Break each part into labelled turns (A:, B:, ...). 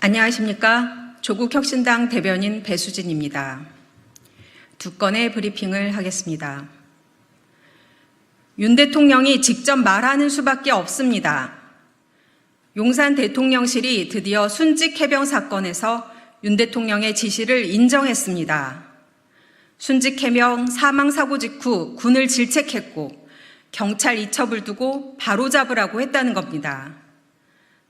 A: 안녕하십니까. 조국혁신당 대변인 배수진입니다. 두 건의 브리핑을 하겠습니다. 윤 대통령이 직접 말하는 수밖에 없습니다. 용산 대통령실이 드디어 순직 해병 사건에서 윤 대통령의 지시를 인정했습니다. 순직 해병 사망 사고 직후 군을 질책했고 경찰 이첩을 두고 바로잡으라고 했다는 겁니다.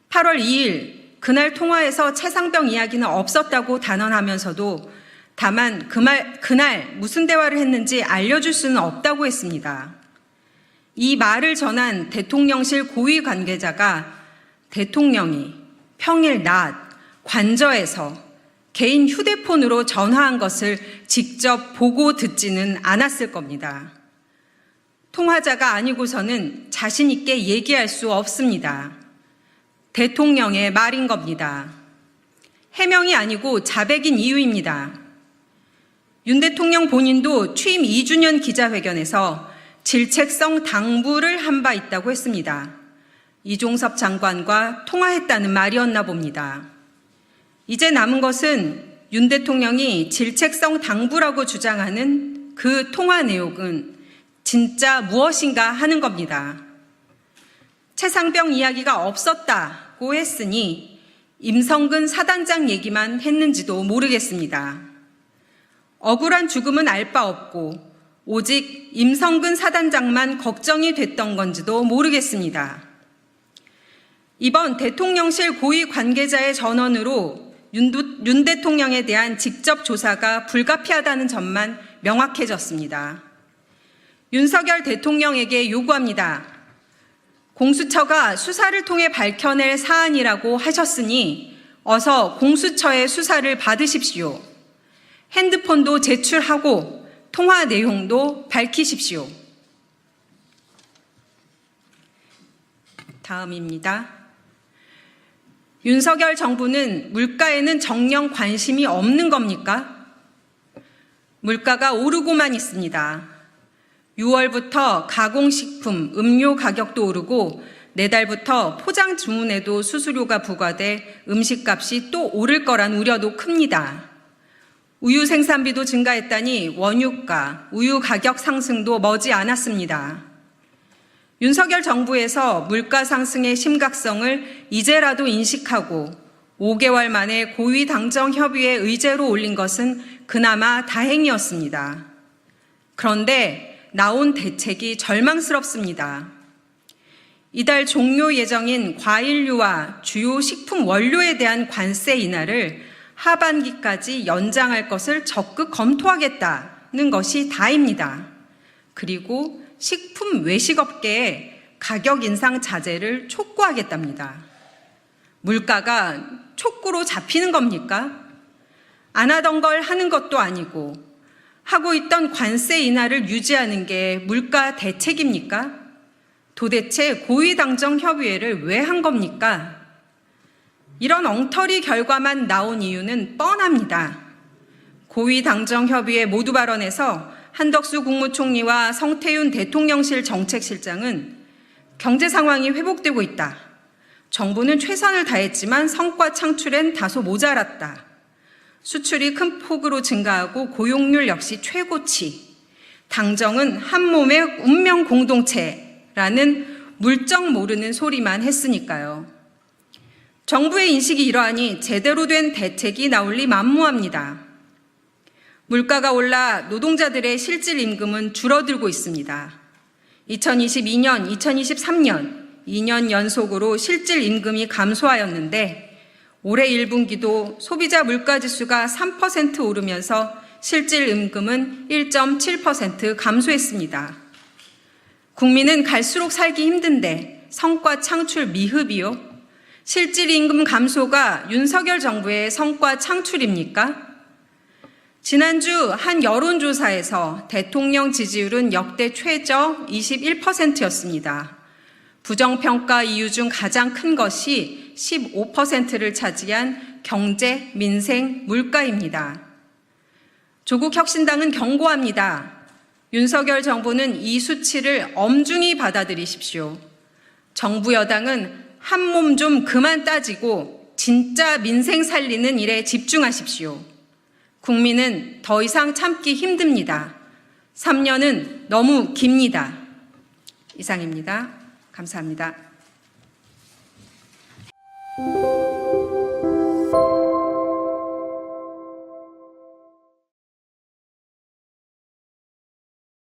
A: 8월 2일 그날 통화에서 최상병 이야기는 없었다고 단언하면서도 다만 그 말, 그날 무슨 대화를 했는지 알려줄 수는 없다고 했습니다. 이 말을 전한 대통령실 고위 관계자가 대통령이 평일 낮 관저에서 개인 휴대폰으로 전화한 것을 직접 보고 듣지는 않았을 겁니다. 통화자가 아니고서는 자신있게 얘기할 수 없습니다. 대통령의 말인 겁니다. 해명이 아니고 자백인 이유입니다. 윤 대통령 본인도 취임 2주년 기자회견에서 질책성 당부를 한 바 있다고 했습니다. 이종섭 장관과 통화했다는 말이었나 봅니다. 이제 남은 것은 윤 대통령이 질책성 당부라고 주장하는 그 통화 내용은 진짜 무엇인가 하는 겁니다. 최상병 이야기가 없었다 고 했으니 임성근 사단장 얘기만 했는지도 모르겠습니다. 억울한 죽음은 알 바 없고 오직 임성근 사단장만 걱정이 됐던 건지도 모르겠습니다. 이번 대통령실 고위 관계자의 전원으로 윤, 윤 대통령에 대한 직접 조사가 불가피하다는 점만 명확해졌습니다. 윤석열 대통령에게 요구합니다. 공수처가 수사를 통해 밝혀낼 사안이라고 하셨으니 어서 공수처의 수사를 받으십시오. 핸드폰도 제출하고 통화 내용도 밝히십시오. 다음입니다. 윤석열 정부는 물가에는 정령 관심이 없는 겁니까? 물가가 오르고만 있습니다. 6월부터 가공식품, 음료 가격도 오르고 내달부터 포장 주문에도 수수료가 부과돼 음식값이 또 오를 거란 우려도 큽니다. 우유 생산비도 증가했다니 원유가, 우유 가격 상승도 머지 않았습니다. 윤석열 정부에서 물가 상승의 심각성을 이제라도 인식하고 5개월 만에 고위 당정 협의회 의제로 올린 것은 그나마 다행이었습니다. 그런데 나온 대책이 절망스럽습니다. 이달 종료 예정인 과일류와 주요 식품 원료에 대한 관세 인하를 하반기까지 연장할 것을 적극 검토하겠다는 것이 다입니다. 그리고 식품 외식업계에 가격 인상 자제를 촉구하겠답니다. 물가가 촉구로 잡히는 겁니까? 안 하던 걸 하는 것도 아니고 하고 있던 관세 인하를 유지하는 게 물가 대책입니까? 도대체 고위당정협의회를 왜 한 겁니까? 이런 엉터리 결과만 나온 이유는 뻔합니다. 고위당정협의회 모두 발언에서 한덕수 국무총리와 성태윤 대통령실 정책실장은 경제 상황이 회복되고 있다. 정부는 최선을 다했지만 성과 창출엔 다소 모자랐다. 수출이 큰 폭으로 증가하고 고용률 역시 최고치. 당정은 한 몸의 운명 공동체라는 물정 모르는 소리만 했으니까요. 정부의 인식이 이러하니 제대로 된 대책이 나올 리 만무합니다. 물가가 올라 노동자들의 실질 임금은 줄어들고 있습니다. 2022년, 2023년 2년 연속으로 실질 임금이 감소하였는데 올해 1분기도 소비자 물가 지수가 3% 오르면서 실질 임금은 1.7% 감소했습니다. 국민은 갈수록 살기 힘든데 성과 창출 미흡이요? 실질 임금 감소가 윤석열 정부의 성과 창출입니까? 지난주 한 여론조사에서 대통령 지지율은 역대 최저 21%였습니다. 부정평가 이유 중 가장 큰 것이 15%를 차지한 경제, 민생, 물가입니다. 조국 혁신당은 경고합니다. 윤석열 정부는 이 수치를 엄중히 받아들이십시오. 정부 여당은 한 몸 좀 그만 따지고 진짜 민생 살리는 일에 집중하십시오. 국민은 더 이상 참기 힘듭니다. 3년은 너무 깁니다. 이상입니다. 감사합니다.